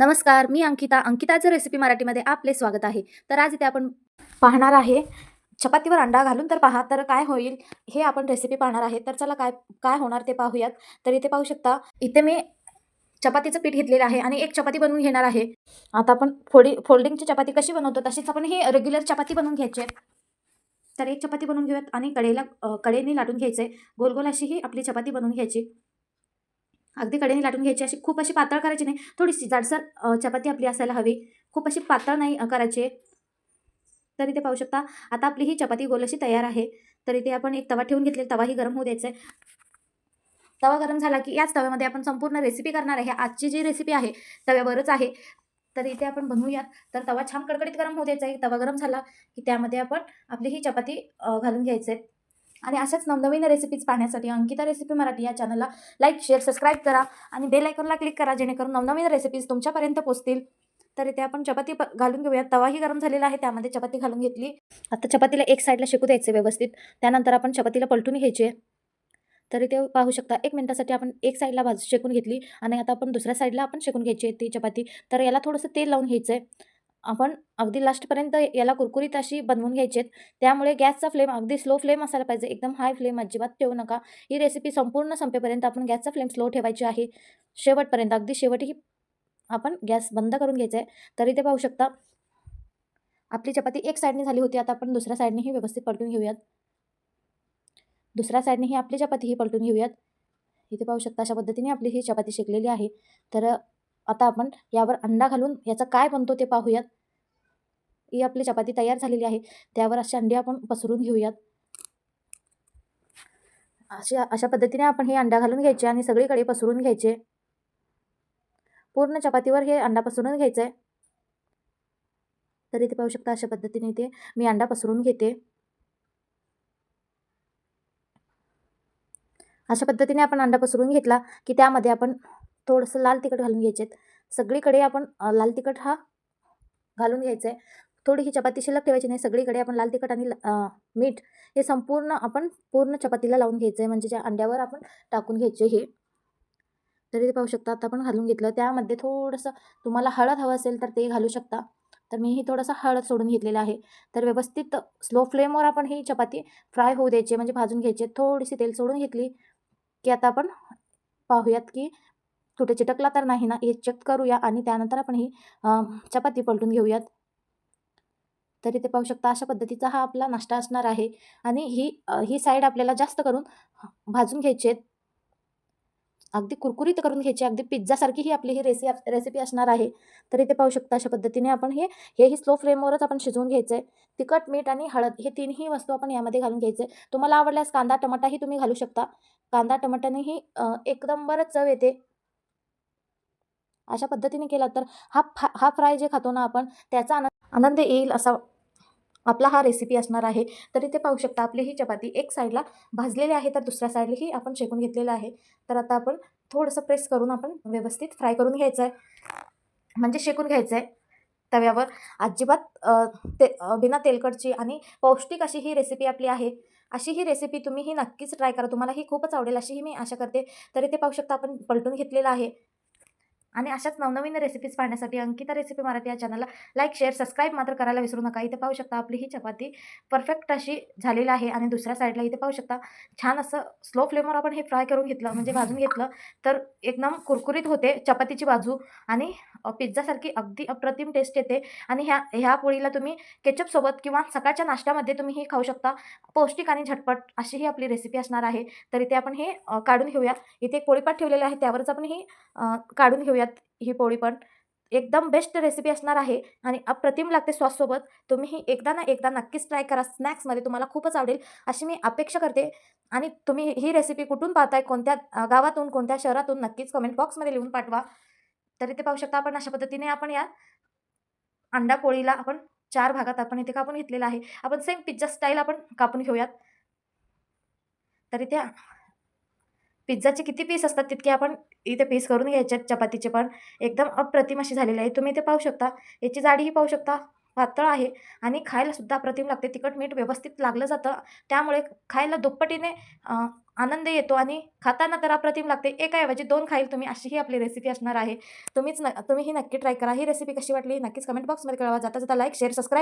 नमस्कार मी अंकिता. अंकिताचं रेसिपी मराठीमध्ये आपले स्वागत आहे. तर आज इथे आपण पाहणार आहे चपातीवर अंडा घालून तर पहा तर काय होईल हे आपण रेसिपी पाहणार आहे. तर चला काय काय होणार ते पाहूयात. तर इथे पाहू शकता इथे मी चपातीचं पीठ घेतलेलं आहे आणि एक चपाती बनवून घेणार आहे. आता आपण फोडी फोल्डिंगची चपाती कशी बनवतो तशीच आपण ही रेग्युलर चपाती बनवून घ्यायची तर एक चपाती बनवून घेऊयात आणि कडेला कडेने लाटून घ्यायचे. गोल गोल अशी ही आपली चपाती बनवून घ्यायची. अगदी कडेने लाटून घ्यायची अशी खूप अशी पातळ करायची नाही. थोडीशी जाडसर चपाती आपली असायला हवी. खूप अशी पातळ नाही करायची. तर इथे पाहू शकता. आता आपली ही चपाती गोल अशी तयार आहे. तर इथे आपण एक तवा ठेवून घेतलेला तवाही गरम होऊ द्यायचा आहे. तवा गरम झाला की याच तव्यामध्ये आपण संपूर्ण रेसिपी करणार आहे. आजची जी रेसिपी आहे तव्यावरच आहे. तर इथे आपण बनवूयात. तर तवा छान कडकडीत गरम होऊ द्यायचा आहे. तवा गरम झाला की त्यामध्ये आपण आपली ही चपाती घालून घालून घ्यायचे. आणि अशाच नवनवीन रेसिपीज पाहण्यासाठी अंकिता रेसिपी मराठी या चॅनलला लाईक शेअर सबस्क्राईब करा आणि बेल आयकॉनला क्लिक करा जेणेकरून नवनवीन रेसिपीज तुमच्यापर्यंत पोहोचतील. तर इथे आपण चपाती घालून घेऊया तवाही गरम झालेला आहे त्यामध्ये चपाती घालून घेतली. आता चपातीला एक साईडला शेकू द्यायचे व्यवस्थित. त्यानंतर आपण चपातीला पलटून घ्यायचे. तर इथे पाहू शकता एक मिनटासाठी आपण एक साईडला भाज शेकून घेतली आणि आता आपण दुसऱ्या साईडला आपण शेकून घ्यायची ती चपाती. तर याला थोडंसं तेल लावून घ्यायचं आहे आपण अगदी लास्टपर्यंत याला कुरकुरीत अशी बनवून घ्यायची आहेत त्यामुळे गॅसचा फ्लेम अगदी स्लो फ्लेम असायला पाहिजे. एकदम हाय फ्लेम अजिबात ठेवू नका. ही रेसिपी संपूर्ण संपेपर्यंत आपण गॅसचा फ्लेम स्लो ठेवायची आहे. शेवटपर्यंत अगदी शेवटही आपण गॅस बंद करून घ्यायचा आहे तरी ते पाहू शकता. आपली चपाती एक साईडने झाली होती. आता आपण दुसऱ्या साईडनेही व्यवस्थित पलटून घेऊयात. दुसऱ्या साईडने ही आपली चपाती ही पलटून घेऊयात. इथे पाहू शकता अशा पद्धतीने आपली ही चपाती शेकलेली आहे. तर आता आपण यावर अंडा घालून याचा काय बनतो ते पाहूयात. ही आपली चपाती तयार झालेली आहे. त्यावर असे अंडे आपण पसरून घेऊयात. अशा अशा पद्धतीने आपण हे अंडा घालून घ्यायचे आणि सगळीकडे पसरून घ्यायचे. पूर्ण चपातीवर हे अंडा पसरून घ्यायचं आहे तर इथे पाहू शकता अशा पद्धतीने इथे मी अंडा पसरून घेते. अशा पद्धतीने आपण अंडा पसरून घेतला की त्यामध्ये आपण थोडंसं लाल तिखट घालून घ्यायचे सगळीकडे आपण लाल तिखट हा घालून घ्यायचं आहे थोडी ही चपाती शिल्लक ठेवायची नाही. सगळीकडे आपण लाल तिखट आणि मीठ हे संपूर्ण आपण पूर्ण चपातीला लावून घ्यायचं आहे म्हणजे ज्या अंड्यावर आपण टाकून घ्यायचे हे. तरी ते पाहू शकता. आता आपण घालून घेतलं. त्यामध्ये थोडंसं तुम्हाला हळद हवं असेल तर ते घालू शकता. तर मी ही थोडंसं हळद सोडून घेतलेलं आहे. तर व्यवस्थित स्लो फ्लेमवर आपण ही चपाती फ्राय होऊ द्यायची. म्हणजे भाजून घ्यायची. थोडीशी तेल सोडून घेतली की आता आपण पाहूयात की कुठे चिटकला तर नाही ना? हे चेक करूया आणि त्यानंतर आपण ही चपाती पलटून घेऊयात. तरी ते पाहू शकता अशा पद्धतीचा हा आपला नाश्ता असणार आहे. आणि ही ही साईड आपल्याला जास्त करून भाजून घ्यायची आहेत. अगदी कुरकुरीत करून घ्यायची अगदी पिझ्झासारखी ही आपली ही रेसि रेसिपी असणार आहे. तर इथे पाहू शकता अशा पद्धतीने आपण हे हेही स्लो फ्लेमवरच आपण शिजवून घ्यायचं आहे तिखट मीठ आणि हळद हे तीनही वस्तू आपण यामध्ये घालून घ्यायचे तुम्हाला आवडल्यास कांदा टमाटाही तुम्ही घालू शकता. कांदा टमाट्यानेही एकदम बरंच चव येते. अशा पद्धतीने केला तर हा फा हा फ्राय जे खातो ना आपण त्याचा आनंद आनंद येईल असा आपला हा रेसिपी असणार आहे. तर इथे पाहू शकता आपली ही चपाती एक साईडला भाजलेली आहे तर दुसऱ्या साईडलाही आपण शेकून घेतलेलं आहे. तर आता आपण थोडंसं प्रेस करून आपण व्यवस्थित फ्राय करून घ्यायचं आहे म्हणजे शेकून घ्यायचं आहे तव्यावर. अजिबात ते बिना तेलकटची आणि पौष्टिक अशी ही रेसिपी आपली आहे. अशी ही रेसिपी तुम्ही ही नक्कीच ट्राय करा. तुम्हाला ही खूपच आवडेल अशी ही मी आशा करते. तरी ते पाहू शकता आपण पलटून घेतलेलं आहे. आणि अशाच नवनवीन रेसिपीज पाहण्यासाठी अंकिता रेसिपी मराठी या चॅनलला लाईक शेअर सबस्क्राईब मात्र करायला विसरू नका. इथे पाहू शकता आपली ही चपाती परफेक्ट अशी झालेली आहे आणि दुसऱ्या साईडला इथे पाहू शकता छान असं स्लो फ्लेमवर आपण हे फ्राय करून घेतलं म्हणजे भाजून घेतलं तर एकदम कुरकुरीत होते चपातीची बाजू आणि पिझ्झासारखी अगदी अप्रतिम टेस्ट येते. आणि ह्या ह्या पोळीला तुम्ही केचपसोबत किंवा सकाळच्या नाश्त्यामध्ये तुम्ही ही खाऊ शकता. पौष्टिक आणि झटपट अशी ही आपली रेसिपी असणार आहे. तर इथे आपण हे काढून घेऊया. इथे एक पोळीपाट ठेवलेले आहे. त्यावरच आपण ही काढून घेऊया. ही पोळी पण एकदम बेस्ट रेसिपी असणार आहे आणि अप्रतिम लागते सॉससोबत तुम्ही ही एकदा ना एकदा नक्कीच ट्राय करा. स्नॅक्समध्ये तुम्हाला खूपच आवडेल अशी मी अपेक्षा करते. आणि तुम्ही ही रेसिपी कुठून पाहताय? कोणत्या गावातून कोणत्या शहरातून? नक्कीच कमेंट बॉक्समध्ये लिहून पाठवा. तरी ते पाहू शकता आपण अशा पद्धतीने आपण या अंडा पोळीला आपण चार भागात आपण इथे कापून घेतलेला आहे. आपण सेम पिझ्झा स्टाईल आपण कापून घेऊयात. तर इथे पिझ्झाचे किती पीस असतात तितके आपण इथे पीस करून घ्यायचे चपातीचे पण. एकदम अप्रतिम अशी झालेली आहे. तुम्ही इथे पाहू शकता. याची जाडीही पाहू शकता. पातळ आहे आणि खायला सुद्धा अप्रतिम लागते. तिखट मीठ व्यवस्थित लागलं जातं. त्यामुळे खायला दुप्पटीने आनंद येतो आणि खाताना तर अप्रतिम लागते. एकाऐवजी दोन खाईल तुम्ही अशी ही आपली रेसिपी असणार आहे. तुम्हीच न तुम्ही ही नक्की ट्राय करा. ही रेसिपी कशी वाटली नक्कीच कमेंट बॉक्समध्ये कळवा. जाता जाता लाईक शेअर सबस्क्राईब